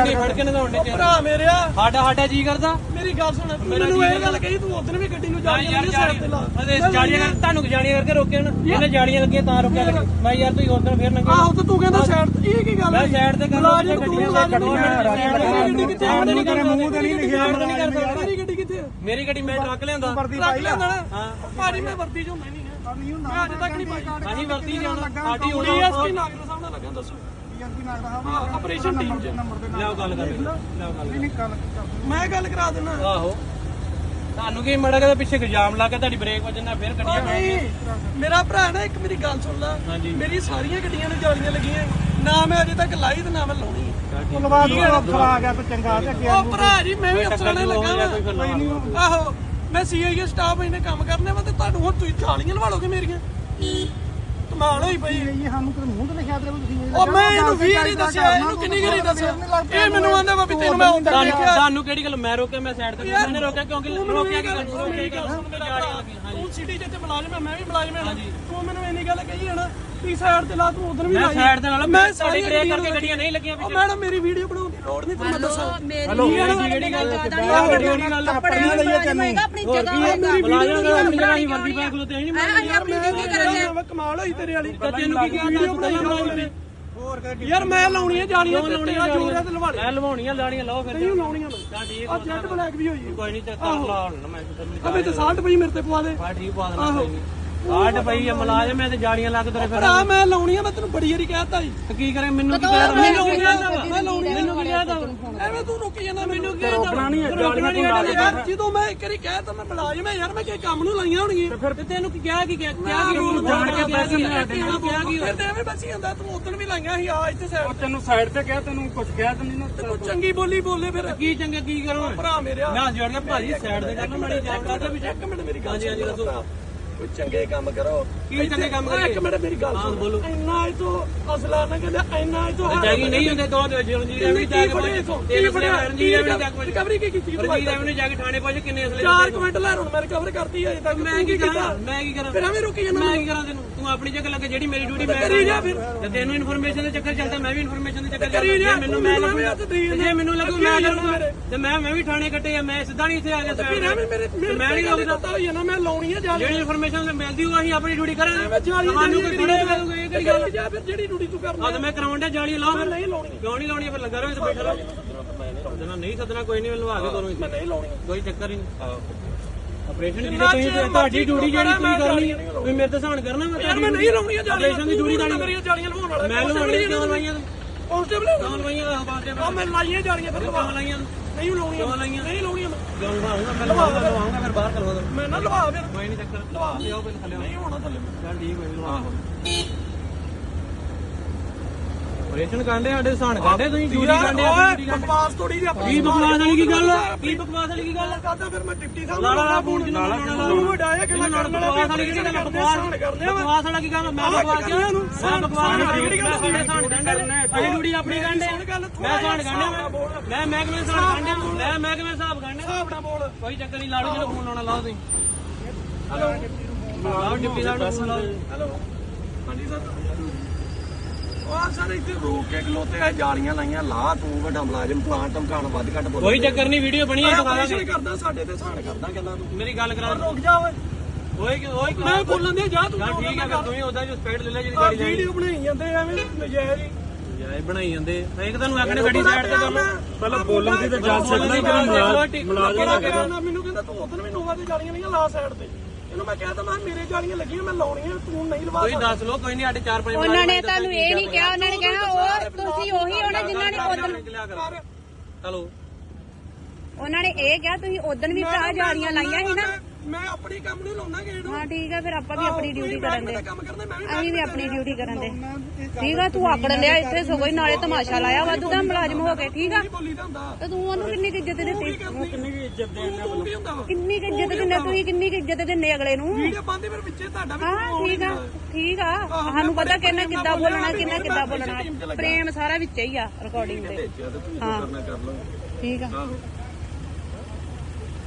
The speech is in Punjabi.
ਗੱਡੀ ਫੜ ਕੇ ਨਗਾਉਣ ਦੇ ਭਰਾ ਮੇਰਿਆ। ਸਾਡਾ ਸਾਡਾ ਜੀ ਕਰਦਾ। ਮੇਰੀ ਗੱਲ ਸੁਣ ਤੂੰ ਮੇਰਾ ਮੈਨੂੰ ਜੀ ਇਹ ਗੱਲ ਕਹੀ ਤੂੰ ਉਦੋਂ ਵੀ ਗੱਡੀ ਨੂੰ ਜਾ ਕੇ ਯਾਰ ਸਾਈਡ ਤੇ ਲਾ। ਅਰੇ ਜਾੜੀਆਂ ਕਰ ਤੁਹਾਨੂੰ ਜਾੜੀਆਂ ਕਰਕੇ ਰੋਕਿਆ ਨਾ ਇਹਨੇ ਜਾੜੀਆਂ ਲੱਗੀਆਂ ਤਾਂ ਰੋਕਿਆ ਲੱਗੇ ਮੈਂ ਯਾਰ ਤੁਸੀਂ ਉਧਰ ਫੇਰ ਨੰਗੇ ਆਹੋ ਤੇ ਤੂੰ ਕਹਿੰਦਾ ਸਾਈਡ ਤੇ ਇਹ ਕੀ ਗੱਲ ਮੈਂ ਹੈ? ਸਾਈਡ ਤੇ ਕਰ ਮੁਲਾਜ਼ਮ ਤੂੰ ਗੱਡੀਆਂ ਮੁਲਾਜ਼ਮ ਕੱਢੋ ਗੱਡੀ ਕਿੱਥੇ? ਨਹੀਂ ਕਰ ਮੂੰਹ ਤੇ ਨਹੀਂ ਲਿਖਿਆ ਨਹੀਂ ਕਰ ਸਕਦਾ ਮੇਰੀ ਗੱਡੀ ਕਿੱਥੇ? ਮੇਰੀ ਗੱਡੀ ਮੈਂ ਟਰੱਕ ਲਿਆਂਦਾ ਲੈਂਦਾ ਨਾ ਹਾਂ। ਭਾਜੀ ਮੈਂ ਵਰਦੀ ਚ ਹੁੰਦਾ ਹੀ ਨਹੀਂ ਹੈ ਨਹੀਂ ਹੁੰਦਾ ਮੈਂ ਅੱਜ ਤੱਕ ਨਹੀਂ ਪਾਈ। ਅਸੀਂ ਵਰਤੀ ਜਾਣਾ ਸਾਡੀ ਹੁਣ ਡੀਐਸਪੀ ਨਾਗਰ ਸਾਹਿਬ ਨਾਲ ਲੱਗਾ ਦੱਸੋ। ਡੀਐਸਪੀ ਨਾਗਦਾ ਹਾਂ ਆਪਰੇਸ਼ਨ ਟੀਮ ਚ। ਨੰਬਰ ਦੇ ਲਿਆਓ ਗੱਲ ਕਰ ਲਿਆਓ ਗੱਲ ਨਹੀਂ ਨਹੀਂ ਗੱਲ ਕਰ ਮੈਂ ਗੱਲ ਕਰਾ ਦਿੰਦਾ। ਆਹੋ। ਤੁਹਾਨੂੰ ਕੀ ਮੜਾ ਕੇ ਪਿੱਛੇ ਇਲਜ਼ਾਮ ਲਾ ਕੇ ਤੁਹਾਡੀ ਬ੍ਰੇਕ ਵੱਜਣਾ ਫੇਰ ਉਹ ਗੱਡੀਆਂ ਨਹੀਂ ਮੇਰਾ ਭਰਾ ਨਾ ਇੱਕ ਮੇਰੀ ਗੱਲ ਸੁਣ ਲੈ। ਹਾਂਜੀ। ਮੇਰੀ ਸਾਰੀਆਂ ਗੱਡੀਆਂ ਨੂੰ ਜਾਲੀਆਂ ਲੱਗੀਆਂ। ਨਾ ਮੈਂ ਅਜੇ ਤੱਕ ਲਾਈ ਤੇ ਨਾ ਮੈਂ ਲਾਉਣੀ। ਹੈ। ਧੰਨਵਾਦ ਤੋਂ ਅਫਸਰ ਆ ਗਿਆ ਤਾਂ ਚੰਗਾ ਤੇ ਅੱਗੇ ਉਹ ਭਰਾ ਜੀ ਮੈਂ ਵੀ ਅਫਸਰਾਂ ਨੇ ਲੱਗਾ ਜਾਂ ਕੋਈ ਫਿਰ ਲਾ ਲਓ। ਵਾਂ। ਆਹੋ ਮੈਂ ਸੀਆਈਏ ਸਟਾਫ ਇਹਨੇ ਕੰਮ ਕਰਨੇ ਵਾ ਤੇ ਤੁਹਾਨੂੰ ਹੁਣ ਤੁਸੀਂ ਜਾਲੀਆਂ ਲਵਾ ਲੋਗੇ ਮੇਰੀਆਂ। ਕਮਾਲ ਹੋਈ ਪਈ। ਇਹ ਸਾਨੂੰ ਕਿਤੇ ਮੂੰਹ ਤੇ ਲਿਖਿਆ ਤੇ ਤੁਸੀਂ ਉਹ ਮੈਂ ਇਹਨੂੰ ਵੀ ਨਹੀਂ ਦੱਸਿਆ ਇਹਨੂੰ ਕਿੰਨੀ ਗਰੀ ਦੱਸਿਆ? ਇਹ ਮੈਨੂੰ ਆਂਦਾ ਵਾ ਵੀ ਤੈਨੂੰ ਮੈਂ ਤੁਹਾਨੂੰ ਦੇਖਿਆ। ਤੁਹਾਨੂੰ ਕਿਹੜੀ ਗੱਲ ਮੈਂ ਰੋਕਿਆ ਮੈਂ ਸਾਈਡ ਤੇ ਮੈंने ਰੋਕਿਆ ਕਿਉਂਕਿ ਰੋਕਿਆ ਕਿ ਮੇਰੀ ਗੱਲ ਸੁਣ ਮੇਰਾ ਭਰਾ। ਤੂੰ ਸਿਟੀ ਇੱਥੇ ਮੁਲਾਜ਼ਮ ਹੈ ਮੈਂ ਵੀ ਮੁਲਾਜ਼ਮ ਹਾਂ ਤੂੰ ਮੈਨੂੰ ਇੰਨੀ ਗੱਲ ਕਹੀ ਹੈ ਨਾ ਤੀ ਸਾਈਡ ਤੇ ਲਾ ਤੂੰ? ਉਧਰ ਵੀ ਮੈਂ ਲਾਈ। ਸਾਈਡ ਤੇ ਨਾਲ ਮੈਂ ਮੈਂ ਸਾਰੀ ਸਾਡੀ ਬ੍ਰੇਕ ਕਰਕੇ ਗੱਡੀਆਂ ਨਹੀਂ ਲੱਗੀਆਂ ਉਹ ਮੈਡਮ ਮੇਰੀ ਵੀਡੀਓ ਬਣਾਉਣ ਦੀ ਲੋੜ ਨਹੀਂ ਤੁਹਾਨੂੰ ਮੈਂ ਦੱਸਾਂ। ਹੈਲੋ ਕਿਹੜੀ ਗੱਲ ਕਿਹੜੀ ਗੱਲ ਆਪਣੀਆਂ ਲਈਏ ਤੈਨੂੰ ਆਪਣੀ ਜਗ੍ਹਾ ਬੁਲਾਇਆ ਨਾ ਆਪਣੀ ਜਗ੍ਹਾ ਹੀ ਵਰਦੀ ਪਾ ਕੇ ਤੇ ਨਹੀਂ ਅਸੀਂ ਆਪਣੀ ਕਰਾਂਗੇ? ਮੈਂ ਕਮਾਲ ਹੋਈ ਤੇਰੇ ਵਾਲੀ। ਤੈਨੂੰ ਕੀ ਕਿਹਾ ਵੀਡੀਓ ਮੇਰੀ ਕਰ ਯਾਰ ਮੈਂ ਲਾਉਣੀ ਹੈ ਜਾਲੀਆਂ ਤੇ ਤੇਰਾ ਜੋਰ ਹੈ ਤੇ ਲਵਾ ਲੈ ਮੈਂ ਲਵਾਉਣੀਆਂ ਲਾਣੀਆਂ ਲਾਓ ਫਿਰ ਨਹੀਂ ਲਾਉਣੀਆਂ ਮੈਂ। ਤਾਂ ਠੀਕ ਆ ਜੈਟ ਬਲੈਕ ਵੀ ਹੋਈ ਹੈ ਕੋਈ ਨਹੀਂ ਚੱਕ ਕਰ ਲਾ ਹੁਣ ਮੈਂ ਅਬੇ ਤੇ 60 ਪਈ ਮੇਰੇ ਤੇ ਪਵਾ ਦੇ। ਬਾ ਠੀਕ ਪਾ ਦੇਣਾ ਪਈ ਆ ਮਲਾਜਮ ਮੈਂ ਤੇ ਤੇਰੇ ਫਿਰ ਭਰਾ ਮੈਂ ਲਾਉਣੀ ਆ ਮੈਂ ਤੈਨੂੰ ਬੜੀ ਵਾਰੀ ਕਹਿਤਾ ਜੀ ਤੇ ਕੀ ਕਰੇ ਮੈਨੂੰ ਕੀ ਕਹਿ ਮੈਂ ਲਾਉਣੀ ਆ ਮੈਂ ਲਾਉਣੀ ਮੈਨੂੰ ਕੀ ਕਹਿ ਤਾ ਐਵੇਂ ਤੂੰ ਰੁਕੀ ਜਾਂਦਾ ਮੈਨੂੰ ਕੀ ਰੋਕਣਾ ਨਹੀਂ ਹੈ ਰੋਕਣਾ ਨਹੀਂ ਹੈ ਯਾਰ ਜਦੋਂ ਮੈਂ ਇੱਕ ਵਾਰੀ ਕਹਿ ਤਾ ਮੈਂ ਮੁਲਾਜ਼ਮ ਹੈ ਯਾਰ ਮੈਂ ਕਿਸੇ ਕੰਮ ਨੂੰ ਲਾਈਆਂ ਹੋਣਗੀਆਂ ਫਿਰ ਤੇ ਤੈਨੂੰ ਕੀ ਕਿਹਾ ਕੀ ਕਿਹਾ ਕਿਹਾ ਕੀ ਰੂਲ ਜਾਣ ਕੇ ਪੈਸੇ ਲੈ ਕੇ ਕਿਹਾ ਕੀ ਫਿਰ ਤੇ ਐਵੇਂ ਬਚੀ ਜਾਂਦਾ ਤੂੰ ਉਦੋਂ ਵੀ ਲਾਈਆਂ ਸੀ ਆ ਇੱਥੇ ਸਾਈਡ ਤੈਨੂੰ ਸਾਈਡ ਤੇ ਕਿਹਾ ਤੈਨੂੰ ਕੁਝ ਕਿਹਾ ਤਾਂ ਨਹੀਂ ਨਾ ਤੇ ਤੂੰ ਚੰਗੀ ਬੋਲੀ ਬੋਲੇ ਫਿਰ। ਕੀ ਚੰਗਾ ਕੀ ਕਰੋ? ਭਰਾ ਮੇਰਿਆ ਮੈਂ ਜੋੜ ਕੇ ਭਾਜੀ ਸਾਈਡ ਤੇ ਕਰਨਾ ਮਾੜੀ ਜਾਣ ਕਰਦਾ ਵੀ ਇੱਕ ਮਿੰਟ ਮੇਰੀ ਗੱਲ ਹਾਂਜੀ ਹਾਂਜੀ ਦੱਸੋ। ਕੋਈ ਚੰਗੇ ਕੰਮ ਕਰੋ। ਕੀ ਚੰਗੇ ਕੰਮ ਓਏ, ਇੱਕ ਮਿੰਟ ਮੇਰੀ ਗੱਲ ਹਾਂ, ਸੁਣ। ਬੋਲੋ। ਇੰਨਾ ਇਹ ਤੋਂ ਅਸਲਾ ਨਾ ਕਹਿੰਦੇ ਇੰਨਾ ਇਹ ਤੋਂ ਜਾਗੀ ਨਹੀਂ ਹੁੰਦੇ ਦੋ ਦੇ ਜਲੰਜੀਰ ਐਵੇਂ ਜਾ ਕੇ ਤਿੰਨ ਫੜਿਆ ਰਣਜੀਤ ਐਵੇਂ ਜਾ ਕੇ ਰਿਕਵਰੀ ਕੀ ਕੀਤੀ ਰਣਜੀਤ ਐਵੇਂ ਜਾ ਕੇ ਥਾਣੇ ਪਹੁੰਚ ਕਿੰਨੇ ਅਸਲੇ ਚਾਰ ਕੁ ਮਿੰਟ ਲੈ ਹੁਣ ਮੈਂ ਰਿਕਵਰ ਕਰਤੀ ਅਜੇ ਤੱਕ ਮੈਂ ਕੀ ਕਰਾਂ? ਮੈਂ ਕੀ ਕਰਾਂ? ਫਿਰ ਐਵੇਂ ਰੁਕੀ ਜਾਂਦਾ ਮੈਂ ਕੀ ਕਰਾਂ ਤੈਨੂੰ? ਤੂੰ ਆਪਣੀ ਜਗ੍ਹਾ ਲੱਗੇ ਜਿਹੜੀ ਮੇਰੀ ਡਿਊਟੀ ਮੈਂ ਕਰੀ ਜਾ ਫਿਰ। ਤੇ ਤੈਨੂੰ ਇਨਫੋਰਮੇਸ਼ਨ ਦੇ ਚੱਕਰ ਚੱਲਦਾ ਮੈਂ ਵੀ ਇਨਫੋਰਮੇਸ਼ਨ ਦੇ ਚੱਕਰ ਕਰੀ ਚੱਲਦਾ। ਜਾ, ਜੇ ਮੈਨੂੰ ਮੈਂ ਮੈਨੂੰ ਲੱਗੂ ਐਵੇਂ ਹੱਥ ਦੇਈ ਤੇ ਜੇ ਮੈਨੂੰ ਲੱਗੂ ਮੈਂ ਲੱਗੂਗਾ। ਤੇ ਮੈਂ ਮੈਂ ਵੀ ਥਾਣੇ ਕੱਟੇ ਆ ਮੈਂ ਸਿੱਧਾ ਨਹੀਂ ਇੱਥੇ ਆ ਗਿਆ ਫਿਰ ਐਵੇਂ ਮੇਰੇ ਮੈਂ ਨਹੀਂ ਰੋਕਦਾ। ਪਤਾ ਹੋਈ ਨਾ ਮੈਂ ਲਾਉਣੀ ਆ ਜਾ ਜਿਹੜੀ ਇਨਫੋਰਮੇਸ਼ਨ ਮਿਲਦੀ ਉਹ ਅਸੀਂ ਆਪਣੀ ਡਿਊਟੀ ਕਰਾਂਗੇ। ਤੁਹਾਨੂੰ ਕੋਈ ਥੋੜੇ ਕਰੂਗਾ ਇਹ ਕਿਹੜੀ ਗੱਲ ਜਾ ਫਿਰ ਜਿਹੜੀ ਡਿਊਟੀ ਤੂੰ ਕਰਨਾ ਆ। ਤੇ ਮੈਂ ਕਰਾਉਣ ਡਿਆ ਜਾਲੀ ਲਾਓ ਫਿਰ। ਨਹੀਂ ਲਾਉਣੀ। ਕਿਉਂ ਨਹੀਂ ਲਾਉਣੀ ਫਿਰ? ਲੱਗਾ ਰਹੋ ਇੱਥੇ ਬੈਠਾ ਰਹੋ। ਜਨਾ ਨਹੀਂ ਸੱਦਣਾ ਕੋਈ ਨਹੀਂ ਆ ਕੇ ਕਰੋ ਮੈਂ ਨਹੀਂ ਲਾਉਣੀ। ਕੋਈ ਚੱਕਰ ਹੀ ਨਹੀਂ। ਆਪਰੇਸ਼ਨ ਦੀ ਤੁਸੀਂ ਤੁਹਾਡੀ ਡਿਊਟੀ ਜਿਹੜੀ ਤੁਸੀਂ ਕਰਨੀ ਤੁਸੀਂ ਮੇਰੇ ਤੇ ਸਹਾਨ ਕਰਨਾ ਮੈਂ ਯਾਰ ਮੈਂ ਨਹੀਂ ਲਾਉਣੀ ਜਾਲੀਆਂ ਆਪਰੇਸ਼ਨ ਦੀ ਡਿਊਟੀ ਤਾਂ ਮੇਰੀਆਂ ਜਾਲੀਆਂ ਲਵਾਉਣ ਵਾਲਾ। ਮੈਂ ਲਵਾਉਣੀ ਕਿਉਂ ਲਾਈਆਂ ਤੂੰ? ਕਾਂਸਟੇਬਲ ਕਿਉਂ ਲਾਈਆਂ ਆ ਮੈਂ ਲਾਈਆਂ ਜਾਲੀਆਂ ਫਿਰ ਲਵਾ। ਲਾਈਆਂ ਨਹੀਂ ਲਾਉਣੀਆਂ ਨਹੀਂ ਲਾਉਣੀਆਂ ਲਵਾਉਂਗਾ ਮੈਂ। ਲਵਾਉਂਗਾ ਫਿਰ। ਬਾਹਰ ਕਰਵਾ ਦੋ ਮੈਂ ਨਾ ਲਵਾ ਫਿਰ। ਕੋਈ ਨਹੀਂ ਚੱਕਰ ਲਵਾ ਲਿਆਓ ਪਹਿਲਾਂ ਥੱਲੇ। ਨਹੀਂ ਹੋਣਾ ਥੱਲੇ। ਚੱਲ ਠੀਕ ਹੋਈ ਲਵਾ ਆਪਰੇਸ਼ਨ ਕਾਂਡੇ ਸਾਡੇ ਸਹਾਨ ਕਾਂਡੇ ਤੁਸੀਂ? ਡਿਊਟੀ ਕਾਂਡੇ ਓਏ ਬਕਵਾਸ ਥੋੜੀ ਜਿਹੀ ਆਪਣੀ ਕੀ ਬਕਵਾਸ ਵਾਲੀ ਕੀ ਗੱਲ ਕੀ ਬਕਵਾਸ ਵਾਲੀ ਕੀ ਗੱਲ ਕਰਦਾ ਫਿਰ ਮੈਂ ਡਿਪਟੀ ਸਾਹਿਬ ਲਾਲਾ ਲਾ ਫੋਨ ਜਿੰਨਾ ਲਾਲਾ ਤੂੰ ਵੱਡਾ ਹੈ ਕਿਹੜਾ ਕਰਨ ਵਾਲਾ ਬਕਵਾਸ ਵਾਲੀ ਕਿਹੜੀ ਗੱਲ ਬਕਵਾਸ ਕਰਦੇ ਵਾਲਾ ਕੀ ਗੱਲ ਮੈਂ ਬਕਵਾਸ ਕਿਹਾ ਮੈਂ ਬਕਵਾਸ ਕਿਹੜੀ ਗੱਲ ਸਾਡੇ ਸਾਨ ਗੰਢੇ ਅਸੀਂ ਡਿਊਟੀ ਆਪਣੀ ਗੰਢੇ ਮੈਂ ਸਾਨ ਗੰਢੇ ਮੈਂ ਮੈਂ ਕਿਵੇਂ ਸਾਨ ਗੰਢੇ ਮੈਂ ਮੈਂ ਕਿਵੇਂ ਹਿਸਾਬ ਗੰਢੇ ਹਿਸਾਬ ਨਾਲ ਬੋਲ। ਕੋਈ ਚੱਕਰ ਨਹੀਂ ਲਾੜੂ ਜਿਹੜਾ ਫੋਨ ਲਾਉਣਾ ਲਾਓ ਤੁਸੀਂ। ਹੈਲੋ। ਡਿਪਟੀ ਸਾਹਿਬ ਨੂੰ ਫੋਨ ਲਾਓ। ਹੈਲੋ। ਹਾਂਜੀ ਸਰ। ਉਹ ਸਰ ਇੱਥੇ ਰੋਕ ਕੇ ਖਲੋਤੇ ਆ ਜਾਲੀਆਂ ਲਾਈਆਂ ਲਾ ਤੂੰ ਵੱਡਾ ਮੁਲਾਜ਼ਮ ਪਲਾਂਟ ਧਮਕਾਣ ਵੱਧ ਘੱਟ ਬੋਲ ਕੋਈ ਚੱਕਰ ਨਹੀਂ ਵੀਡੀਓ ਬਣੀ ਹੈ ਦਿਖਾ ਆਪਰੇਸ਼ਨ ਕਰਦਾ ਸਾਡੇ ਤੇ ਸਾਨ ਕਰਦਾ ਗੱਲਾਂ ਤੂੰ। ਮੇਰੀ ਗੱਲ ਕਰਾ। ਰੁਕ ਜਾ ਓਏ। ਓਏ ਕਿ- ਓਏ ਕਿ- ਮੈਂ ਬੋਲਣ ਦੇ ਜਾ ਤੂੰ ਠੀਕ ਹੈ ਫਿਰ ਤੂੰ ਹੀ ਉਹਦਾ ਜੋ ਸਪੀਡ ਲੈ ਲੈ ਜਿਹੜੀ ਆ ਗਾੜੀ ਜਾਣੀ ਵੀਡੀਓ ਬਣਾਈ ਜਾਂਦੇ ਐਵੇਂ ਨਜਾਇਜ਼। ਹੀ ਇਹ ਬਣਾਈ ਜਾਂਦੇ ਇੱਕ ਤੁਹਾਨੂੰ ਆਖਣੇ ਗੱਡੀ ਸਾਈਡ ਤੇ ਲਓ ਪਹਿਲਾਂ ਬੋਲਣ ਦੀ ਤੇ ਗੱਲ ਛੱਡਣਾ ਹੀ ਕਿਹੜਾ ਮੁਲਾਜ਼ਮ ਮੈਨੂੰ ਕਹਿੰਦਾ ਤੂੰ ਉਦੋਂ ਵੀ ਨੋਵਾ ਤੇ ਜਾਲੀਆਂ ਲਈਆਂ ਲਾ ਸਾਈਡ ਤੇ। ਇਹਨੂੰ ਮੈਂ ਕਹਿ ਤਾ ਮੈਂ ਮੇਰੇ ਜਾਲੀਆਂ ਲੱਗੀਆਂ ਮੈਂ ਲਾਉਣੀਆਂ ਤੂੰ ਨਹੀਂ ਲਵਾ ਦੱਸ ਲੋ ਕੋਈ ਨਹੀਂ ਸਾਡੇ 4-5 ਉਹਨਾਂ ਨੇ ਤੁਹਾਨੂੰ ਇਹ ਨਹੀਂ ਕਿਹਾ ਉਹਨਾਂ ਨੇ ਕਿਹਾ ਉਹ ਤੁਸੀਂ ਉਹੀ ਹੋਣਾ ਜਿਨ੍ਹਾਂ ਨੇ ਉਦੋਂ ਚਲੋ ਉਹਨਾਂ ਨੇ ਇਹ ਕਿਹਾ ਤੁਸੀਂ ਉਦੋਂ ਵੀ ਭਰਾ ਜਾਲੀਆਂ ਲਾਈਆਂ ਸੀ ਨਾ। ਮੈਂ ਆਪਣੀ ਕੰਮ ਨੂੰ ਲਾਉਣਾ ਗੇੜ ਹਾਂ ਠੀਕ ਆ ਫਿਰ ਆਪਾਂ ਵੀ ਆਪਣੀ ਡਿਊਟੀ ਕਰਨ ਦੇ ਕੰਮ ਕਰਦਾ ਮੈਂ ਵੀ ਅਸੀਂ ਵੀ ਆਪਣੀ ਡਿਊਟੀ ਕਰਨ ਦੇ ਠੀਕ ਆ ਤੂੰ ਆਕੜ ਲਿਆ ਇੱਥੇ ਸਗੋਂ ਹੀ ਨਾਲੇ ਤਮਾਸ਼ਾ ਲਾਇਆ ਵਾਧੂ ਦਾ ਮੁਲਾਜ਼ਮ ਹੋ ਕੇ ਠੀਕ ਆ? ਤੇ ਤੂੰ ਉਹਨੂੰ ਕਿੰਨੀ ਕੁ ਇੱਜ਼ਤ ਦਿੱਤੀ? ਕਿੰਨੀ ਵੀ ਇੱਜ਼ਤ ਦੇਣਾ ਕੀ ਕਿੰਨੀ ਕੁ ਇੱਜ਼ਤ ਦਿੰਦੇ ਤੁਸੀਂ ਕਿੰਨੀ ਕੁ ਇੱਜ਼ਤ ਦਿੰਦੇ ਅਗਲੇ ਨੂੰ? ਵੀਡੀਓ ਪਾਉਂਦੇ ਫਿਰ ਵਿੱਚੇ ਤੁਹਾਡਾ ਵੀ ਹਾਂ ਠੀਕ ਆ ਠੀਕ ਆ। ਸਾਨੂੰ ਪਤਾ ਕਿੰਨਾ ਕਿੱਦਾਂ ਬੋਲਣਾ ਕਿੰਨਾ ਕਿੱਦਾਂ ਬੋਲਣਾ। ਪ੍ਰੇਮ ਸਾਰਾ ਵਿੱਚ ਹੀ ਆ ਰਿਕਾਰਡਿੰਗ ਦੇ। ਹਾਂ। ਠੀਕ ਆ।